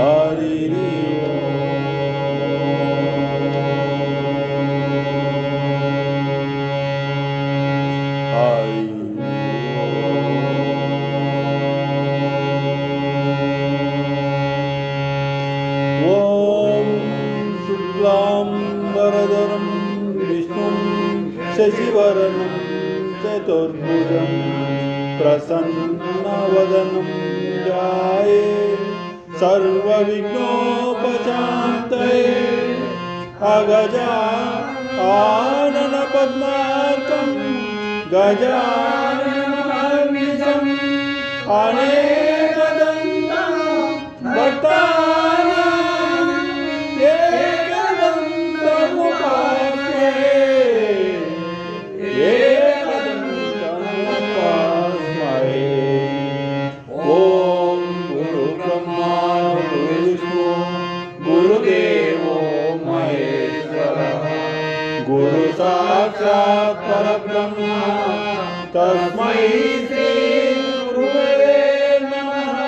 ॐ सुक्लां वरदनं चतुर्भुजं प्रसन्नवदनम् सर्वविघ्नोपशान्तये अगजा आननपद्मार्कं गजाननमहर्निशम् अनेकदन्तं भक्ता సాక్షాత్ పరబ్రహ్మ తస్మై శ్రీ గురువే నమః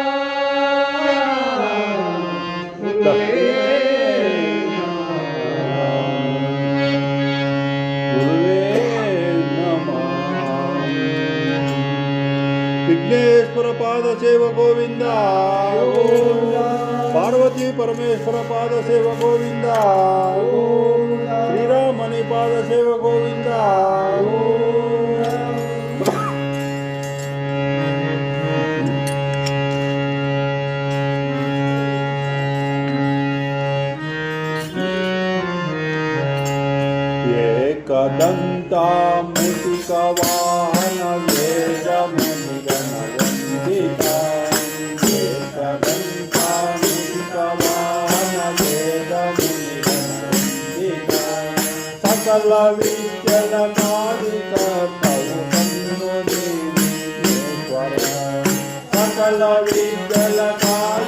విఘ్నేశ్వర పాద సేవ గోవింద పార్వతీ పరమేశ్వర పాద సేవ గోవింద దంతాముఖవాహనవేదమునిగణవందితా సకల విద్యలకారిక సకల విద్యలకారి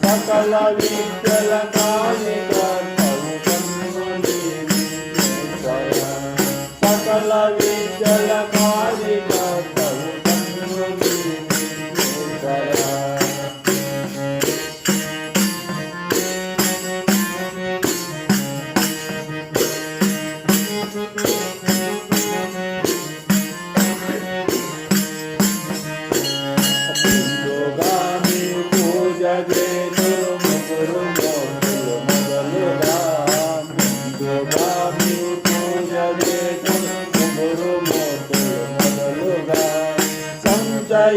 ಸಕಲ ವಿದ್ಯ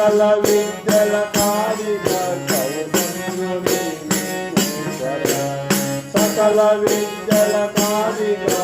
సకల విద్యల కారిగా సకల విద్యల కారిగా